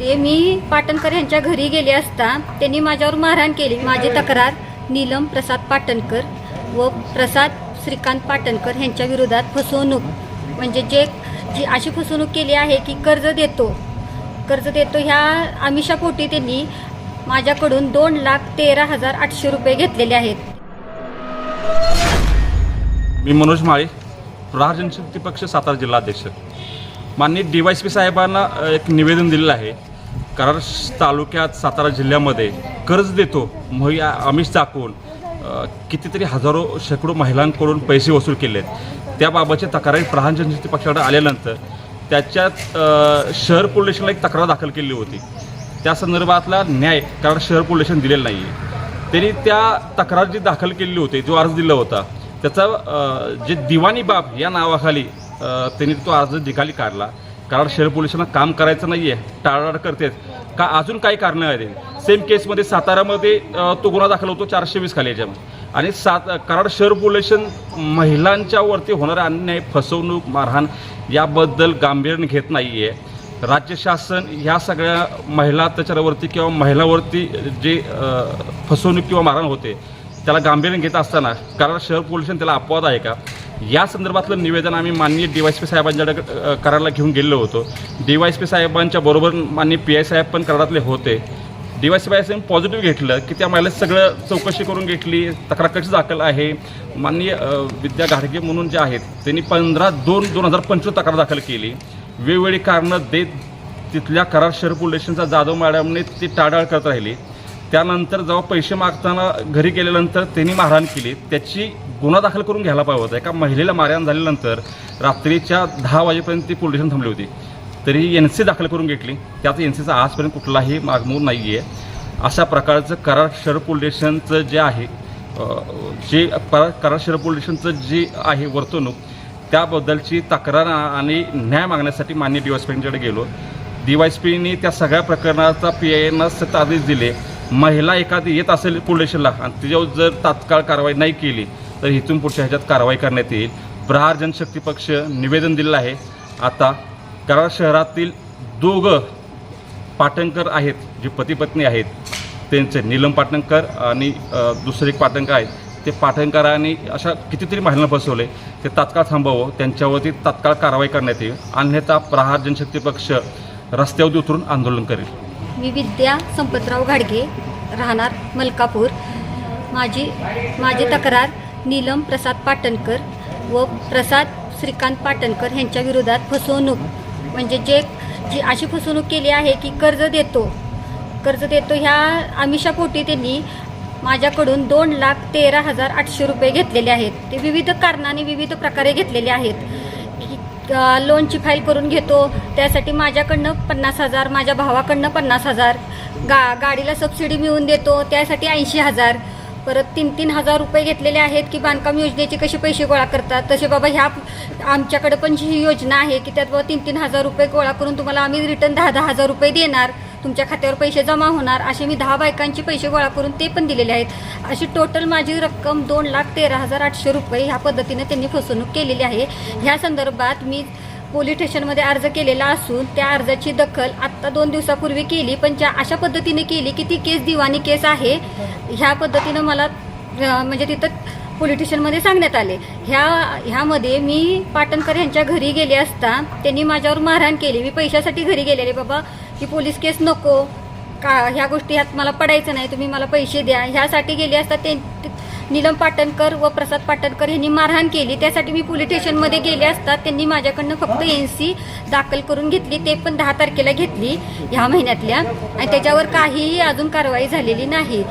ते मी पाटणकर यांच्या घरी गेले असता त्यांनी माझ्यावर मारहाण केली. माझी तक्रार नीलम प्रसाद पाटणकर व प्रसाद श्रीकांत पाटणकर यांच्या विरोधात फसवणूक. म्हणजे जे जी अशी फसवणूक केली आहे की कर्ज देतो. कर्ज देतो ह्या आमिषापोटी त्यांनी माझ्याकडून दोन लाख तेरा हजार आठशे रुपये घेतलेले आहेत. मी मनोज माळे प्रहार जनशक्ती पक्ष सातारा जिल्हाध्यक्ष. माननीय डी वाय पी साहेबांना एक निवेदन दिलेलं आहे. कराड श- तालुक्यात सातारा जिल्ह्यामध्ये कर्ज देतो मोही आमिष दाखवून कितीतरी हजारो शेकडो महिलांकडून पैसे वसूल केले आहेत त्याबाबतच्या तक्रारी प्रहान जनशक्ती पक्षाकडे आल्यानंतर त्याच्यात शहर पोलीस स्टेशनला एक तक्रार दाखल केली होती. त्या संदर्भातला न्याय कराड शहर पोलीस स्टेशन दिलेला नाही आहे त्यांनी त्या तक्रार जी दाखल केलेली होती जो अर्ज दिला होता त्याचा जे दिवाणी बाब या नावाखाली त्यांनी तो अर्ज निकाली काढला. कराड शहर पोलिसांना काम करायचं नाही आहे टाळाटाळ करतेच का अजून काही कारणं आहेत? सेम केसमध्ये सातारामध्ये तो गुन्हा दाखल होतो चारशे वीस खाली याच्यामध्ये. आणि सात कराड शहर पोलिशन महिलांच्या वरती होणारा अन्याय फसवणूक मारहाण याबद्दल गांभीर्याने घेत नाही आहे राज्य शासन ह्या सगळ्या महिला अत्याचारावरती किंवा महिलावरती जे फसवणूक किंवा मारहाण होते त्याला गांभीर्याने घेत असताना कारण शहर पोलिसांनी त्याला अपवाद आहे का? या संदर्भातलं निवेदन आम्ही माननीय डी वाय पी साहेबांच्याकडे करारला घेऊन गेलेलो होतो. डी वाय पी साहेबांच्या बरोबर माननीय पी आय साहेब पण करारातले होते. डी वाय सी पी साहेब पॉझिटिव्ह घेतलं की त्या महिला सगळं चौकशी करून घेतली तक्रार कशी दाखल आहे? माननीय विद्या घाडगे म्हणून जे आहेत त्यांनी पंधरा दोन दोन हजार पंचवीस तक्रार दाखल केली. वेगवेगळी कारणं देत तिथल्या करार शहर पोलिसांचा जाधव मॅडमने ती टाळाळ करत राहिली. त्यानंतर जेव्हा पैसे मागताना घरी गेल्यानंतर त्यांनी मारहाण केली. त्याची गुन्हा दाखल करून घ्यायला पाहिजे होता. एका महिलेला मारहाण झाल्यानंतर रात्रीच्या दहा वाजेपर्यंत ती पोलीस स्टेशन थांबली होती. तरी एन सी दाखल करून घेतली. त्यात एन सीचा आजपर्यंत कुठलाही मागमूर नाही आहे अशा प्रकारचं कराड शहर पोलीस स्टेशनचं जे आहे जे कराड शहर पोलीस स्टेशनचं जे आहे वर्तणूक त्याबद्दलची तक्रार आणि न्याय मागण्यासाठी मान्य डी वाय एस पीकडे गेलो. डी वाय एस पीनी त्या सगळ्या प्रकरणाचा पी आय एनं सत आदेश दिले. महिला एखादी येत असेल पोलीस स्टेशनला आणि तिच्यावर जर तात्काळ कारवाई नाही केली तर इथून पुढच्या ह्याच्यात कारवाई करण्यात येईल. प्रहार जनशक्ती पक्ष निवेदन दिलेलं आहे. आता कराड शहरातील दोघं पाटणकर आहेत जे पती पत्नी आहेत त्यांचे नीलम पाटणकर आणि दुसरे एक पाटणकर आहेत. ते पाटणकरांनी अशा कितीतरी महिलांना फसवले. ते तात्काळ थांबवावं त्यांच्यावरती तात्काळ कारवाई करण्यात येईल. अन्यथा प्रहार जनशक्ती पक्ष रस्त्यावर उतरून आंदोलन करेल. मी विद्या संपतराव घाडगे राहणार मलकापूर. माझी माझी तक्रार नीलम प्रसाद पाटणकर व प्रसाद श्रीकांत पाटणकर यांच्या विरोधात फसवणूक. म्हणजे जे जी अशी फसवणूक केली आहे की कर्ज देतो. कर्ज देतो ह्या आमिषापोटी त्यांनी माझ्याकडून दोन लाख तेरा हजार आठशे रुपये घेतलेले आहेत. ते विविध कारणाने विविध प्रकारे घेतलेले आहेत. लोनची फाईल करून घेतो. त्यासाठी माझ्याकडनं पन्नास हजार माझ्या भावाकडनं पन्नास हजार. गा गाडीला सबसिडी मिळवून देतो. त्यासाठी ऐंशी हजार. परत तीन तीन हजार रुपये घेतलेले आहेत की बांधकाम योजनेचे कसे पैसे गोळा करतात? तसे बाबा ह्या आमच्याकडे पण ही योजना आहे की त्यात बाबा तीन तीन हजार रुपये गोळा करून तुम्हाला आम्ही रिटर्न दहा दहा हजार रुपये देणार. तुमच्या खात्यावर पैसे जमा होणार. असे मी दहा बायकांचे पैसे गोळा करून ते पण दिलेले आहेत. अशी टोटल माझी रक्कम दोन लाख तेरा हजार आठशे रुपये ह्या पद्धतीने त्यांनी फसवणूक केलेली आहे. ह्या संदर्भात मी पोलीस स्टेशनमध्ये अर्ज केलेला असून त्या अर्जाची दखल आत्ता दोन दिवसापूर्वी केली पण ज्या अशा पद्धतीने केली की ती केस दिवाणी केस आहे ह्या पद्धतीनं मला म्हणजे तिथं पोलीस स्टेशनमध्ये सांगण्यात आले. ह्या ह्यामध्ये मी पाटणकर यांच्या घरी गेले असता त्यांनी माझ्यावर मारहाण केली. मी पैशासाठी घरी गेलेले बाबा की पोलीस केस नको. का ह्या गोष्टी ह्यात मला पडायचं नाही. तुम्ही मला पैसे द्या. ह्यासाठी गेले असता ते- नीलम पाटणकर व प्रसाद पाटणकर यांनी मारहाण केली. त्यासाठी मी पोलीस स्टेशनमध्ये गेले असता त्यांनी माझ्याकडनं फक्त एन सी दाखल करून घेतली. ते पण दहा तारखेला घेतली ह्या महिन्यातल्या. आणि त्याच्यावर काहीही अजून कारवाई झालेली नाही.